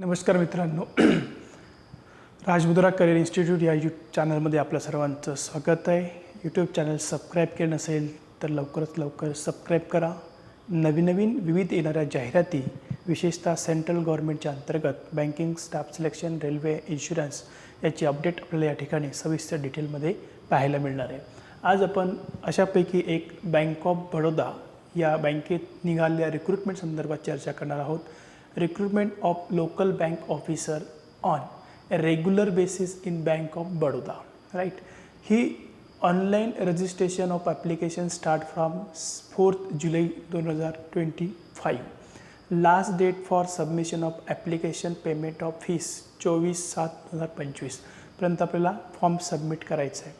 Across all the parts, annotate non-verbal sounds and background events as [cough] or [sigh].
नमस्कार मित्रांनो. [clears throat] राजमुद्रा career institute या यूट्यूब चॅनलमध्ये आपल्या सर्वांचं स्वागत आहे. यूट्यूब चॅनल सबस्क्राईब केलं नसेल तर लवकरात लवकर सबस्क्राईब करा. नवीन नवीन विविध येणाऱ्या जाहिराती विशेषतः सेंट्रल गव्हर्नमेंटच्या अंतर्गत banking staff selection railway insurance याची अपडेट आपल्याला या ठिकाणी सविस्तर डिटेलमध्ये पाहायला मिळणार आहे. आज आपण अशापैकी एक बँक ऑफ बडोदा या बँकेत निघालेल्या रिक्रुटमेंट संदर्भात चर्चा करणार आहोत. Recruitment of local bank officer on regular basis in bank of Baroda right he online registration of application start from fourth July दोन हजार twenty five last date for submission of application payment of fees चोवीस सात दोन हजार पंचवीसपर्यंत आपल्याला form submit करायचा आहे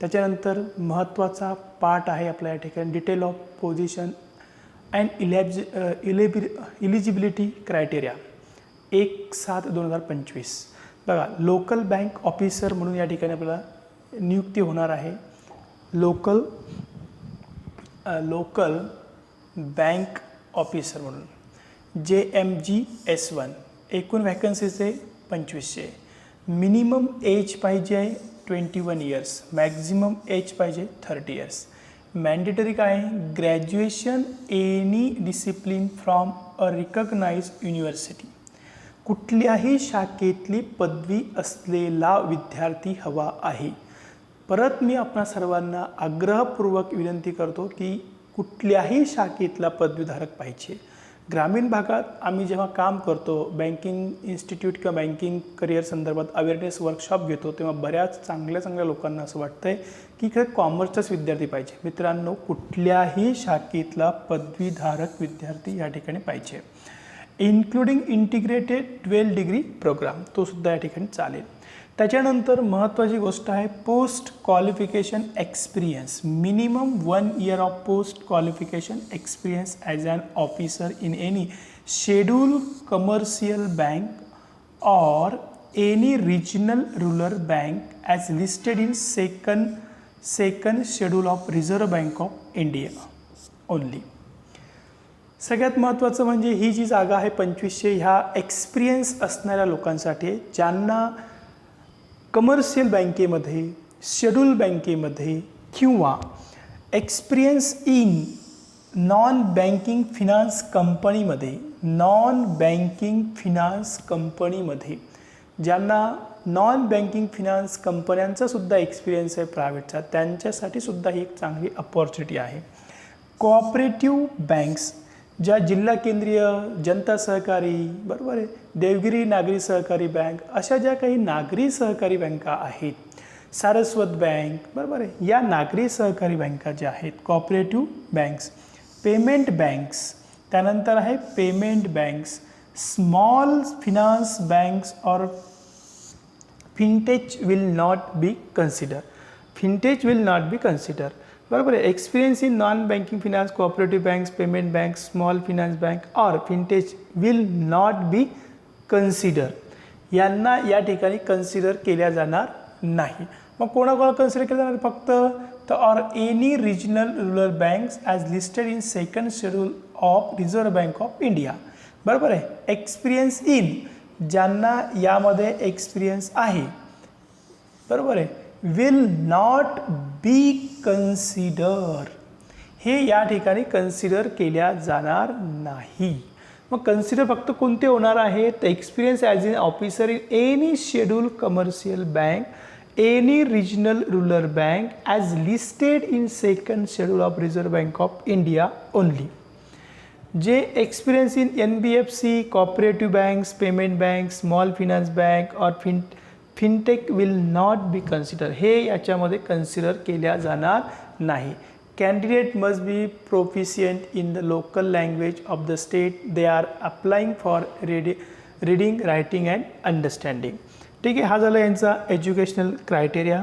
त्याच्यानंतर महत्त्वाचा पार्ट आहे आपल्या या ठिकाणी डिटेल ऑफ पोझिशन अँड इलॅबि इलेबि इलिजिबिलिटी क्रायटेरिया एक सात दोन हजार पंचवीस. बघा लोकल बँक ऑफिसर म्हणून या ठिकाणी आपल्याला नियुक्ती होणार आहे. लोकल लोकल बँक ऑफिसर म्हणून. J M G S one एकूण व्हॅकन्सीचे पंचवीसशे. मिनिमम एज पाहिजे आहे twenty one years maximum age पाहिजे थर्टी इयर्स मॅन्डेटरी काय आहे? Graduation any discipline from a recognise university. कुठल्याही शाखेतली पदवी असलेला विद्यार्थी हवा आहे. परत मी आपणा सर्वांना आग्रहपूर्वक विनंती करतो की कुठल्याही शाखेतला पदवीधारक पाहिजे. ग्रामीण भागात आम्ही जेव्हा काम करतो बँकिंग इन्स्टिट्यूट किंवा बँकिंग करिअर संदर्भात अवेअरनेस वर्कशॉप घेतो तेव्हा बऱ्याच चांगल्या चांगल्या लोकांना असं वाटतं आहे की इकडे कॉमर्सचाच विद्यार्थी पाहिजे. मित्रांनो कुठल्याही शाखेतला पदवीधारक विद्यार्थी या ठिकाणी पाहिजे. Including integrated twelve degree programme तो सुद्धा या ठिकाणी चालेल. त्याच्यानंतर महत्त्वाची गोष्ट आहे post qualification experience minimum one year of post qualification experience as an officer in any schedule commercial bank or any regional rural bank as listed in second second schedule of reserve bank of India only सगळ्यात महत्त्वाचं म्हणजे ही जी जागा आहे पंचवीसशे ह्या experience असणाऱ्या लोकांसाठी ज्यांना कमर्शियल बँकेमध्ये शेड्यूल बँकेमध्ये किंवा experience in non banking finance कंपनीमध्ये नॉन बँकिंग फिनान्स कंपनीमध्ये ज्यांना नॉन बँकिंग फिनान्स कंपन्यांचासुद्धा एक्सपिरियन्स आहे प्रायव्हेटचा त्यांच्यासाठी सुद्धा ही एक चांगली अपॉर्च्युनिटी आहे. कोऑपरेटिव्ह बँक्स ज्या जिल्हा केंद्रीय जनता सहकारी बरोबर आहे देवगिरी नागरी सहकारी बँक अशा ज्या काही नागरी सहकारी बँका आहेत सारस्वत बँक बरोबर आहे या नागरी सहकारी बँका ज्या आहेत कॉपरेटिव्ह बँक्स पेमेंट बँक्स त्यानंतर आहे payment banks small finance banks और fintech will not be consider fintech will not be consider बरोबर आहे. Experience in non banking finance cooperative banks payment bank small finance bank or fintech will not be consider यांना या ठिकाणी consider केल्या जाणार नाही. मग कोणाकोणा कन्सिडर केलं जाणार? फक्त तर or any regional rural banks as listed in second schedule of reserve bank of India बरोबर आहे. एक्सपिरियन्स इन ज्यांना यामध्ये एक्सपिरियन्स आहे. बरोबर आहे. विल नॉट बी कन्सिडर हे या ठिकाणी कन्सिडर केल्या जाणार नाही. मग कन्सिडर फक्त कोणते होणार आहे तर experience as in officer in any schedule commercial bank any regional rural bank as listed in second schedule of reserve bank of India only जे experience in N B F C cooperative banks payment bank small finance bank or fin fintech will not be consider हे याच्यामध्ये consider केल्या जाणार नाही. Candidate must be proficient in the local language of the state they are applying for ready reading writing and understanding ठीक आहे हा झाला यांचा एज्युकेशनल क्रायटेरिया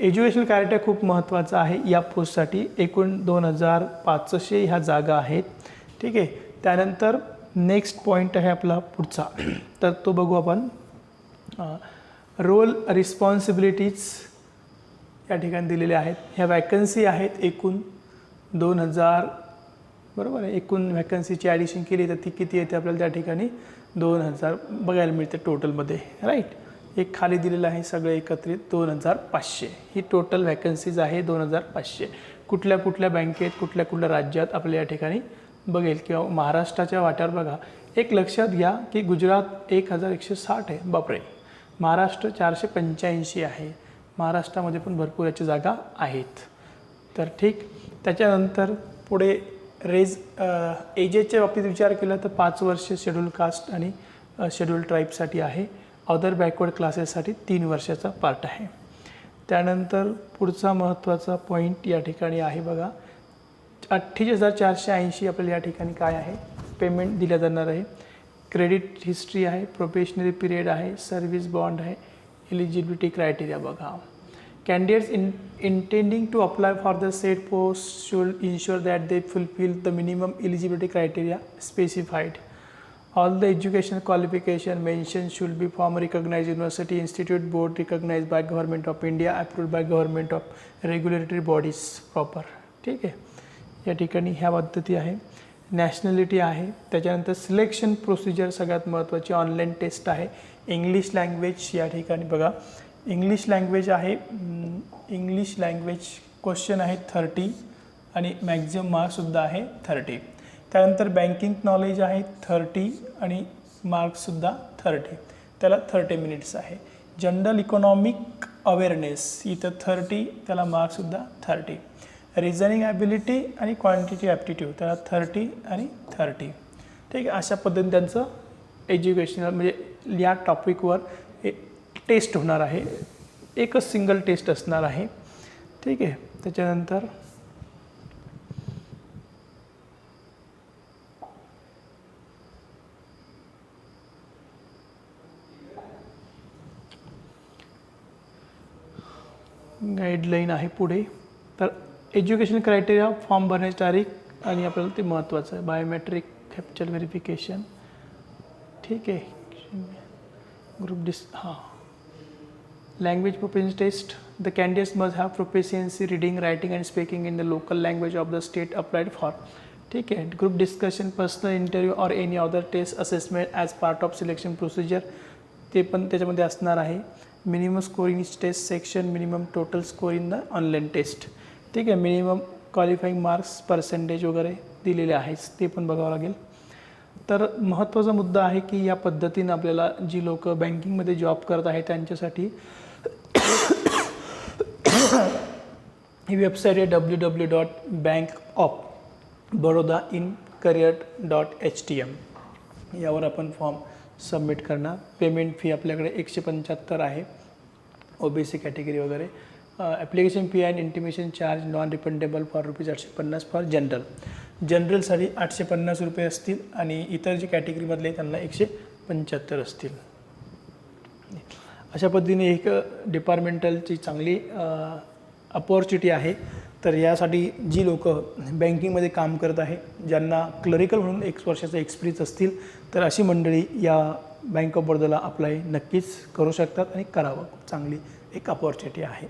एज्युकेशनल क्रायटेरिया खूप महत्त्वाचा आहे. या पोस्टसाठी एकूण दोन हजार पाचशे ह्या जागा आहेत. ठीक आहे त्यानंतर नेक्स्ट पॉईंट आहे आपला पुढचा. तर तो बघू आपण. रोल रिस्पॉन्सिबिलिटीज या ठिकाणी दिलेल्या आहेत. ह्या वॅकन्सी आहेत एकूण दोन हजार बरोबर आहे एकूण व्हॅकन्सीची ॲडिशन केली तर ती किती येते आपल्याला त्या ठिकाणी दोन हजार बघायला मिळते टोटलमध्ये राईट एक खाली दिलेलं आहे सगळे एकत्रित दोन हजार पाचशे. ही टोटल व्हॅकन्सीज आहे दोन हजार पाचशे. कुठल्या कुठल्या बँकेत कुठल्या कुठल्या राज्यात आपल्या या ठिकाणी बघेल किंवा महाराष्ट्राच्या वाट्यावर बघा. एक लक्षात घ्या की गुजरात एक हजार एकशे साठ आहे. बापरे! महाराष्ट्र चारशे पंच्याऐंशी आहे. महाराष्ट्रामध्ये पण भरपूर याच्या जागा आहेत. तर ठीक त्याच्यानंतर पुढे रेज एजेसच्या बाबतीत विचार केला तर पाच वर्ष शेड्यूल कास्ट आणि शेड्यूल ट्राईबसाठी आहे. अदर बॅकवर्ड क्लासेससाठी तीन वर्षाचा पार्ट आहे. त्यानंतर पुढचा महत्त्वाचा पॉईंट या ठिकाणी आहे बघा. अठ्ठेचाळीस हजार चारशे ऐंशी आपल्याला या ठिकाणी काय आहे? पेमेंट दिल्या जाणार आहे. क्रेडिट हिस्ट्री आहे प्रोफेशनरी पिरियड आहे सर्व्हिस बॉन्ड आहे एलिजिबिलिटी क्रायटेरिया बघा candidates in intending to apply for the set post should ensure that they fulfil the minimum eligibility criteria specified all the education qualification mention should be form recognise university institute board recognise by government of India approved by government of regulatory bodies proper ठीक आहे या ठिकाणी ह्या पद्धती आहे nationality आहे. त्याच्यानंतर selection procedure सगळ्यात महत्त्वाची ऑनलाईन टेस्ट आहे. इंग्लिश लँग्वेज या ठिकाणी बघा. इंग्लिश लँग्वेज आहे इंग्लिश लँग्वेज क्वेश्चन आहे थर्टी आणि मॅक्झिमम मार्क्ससुद्धा आहे थर्टी त्यानंतर बँकिंग नॉलेज आहे थर्टी आणि मार्क्ससुद्धा थर्टी त्याला थर्टी मिनिट्स आहे. जनरल इकॉनॉमिक अवेअरनेस इथं थर्टी त्याला मार्क्ससुद्धा थर्टी रिझनिंग ॲबिलिटी आणि क्वांटिटी ॲप्टिट्यूड त्याला थर्टी आणि थर्टी ठीक आहे अशा पद्धतीने त्यांचं एज्युकेशनल म्हणजे या टॉपिकवर टेस्ट होणार आहे. एकच सिंगल टेस्ट असणार आहे. ठीक आहे त्याच्यानंतर गाईडलाईन आहे पुढे. तर एज्युकेशन क्रायटेरिया फॉर्म भरण्याची तारीख आणि आपल्याला ते महत्त्वाचं आहे. बायोमेट्रिक कॅप्चर व्हेरिफिकेशन ठीक आहे. ग्रुप डिस हां. Language propensity test the candidates must have proficiency reading writing and speaking in the local language of the state applied for ठीक आहे. Group discussion personal interview or any other test assessment as part of selection procedure ते पण त्याच्यामध्ये असणार आहे. Minimum scoring test section minimum total score in the online test ठीक आहे minimum qualifying marks percentage वगैरे दिलेले आहेच ते पण बघावं लागेल. तर महत्त्वाचा मुद्दा आहे की या पद्धतीनं आपल्याला जी लोक बँकिंगमध्ये जॉब करत आहेत त्यांच्यासाठी ही वेबसाईट आहे W W dot bank of Baroda in careers dot H T M. यावर आपण फॉर्म सबमिट करणार. पेमेंट फी आपल्याकडे एकशे पंच्याहत्तर आहे ओ बी सी कॅटेगरी वगैरे. Application fee and intimation charge non refundable for rupees आठशे पन्नास फॉर जनरल जनरलसाठी आठशे पन्नास रुपये असतील आणि इतर जे कॅटेगरीमधले त्यांना एकशे पंच्याहत्तर असतील. अशा पद्धतीने एक डिपार्टमेंटलची चांगली अपॉर्च्युनिटी आहे. तर यासाठी जी लोक बँकिंगमध्ये काम करत आहे ज्यांना क्लरिकल म्हणून एक वर्षाचा एक्सपिरियन्स असतील तर अशी मंडळी या बँक ऑफ बडोदाला अप्लाय नक्कीच करू शकतात आणि करावं. चांगली एक अपॉर्च्युनिटी आहे.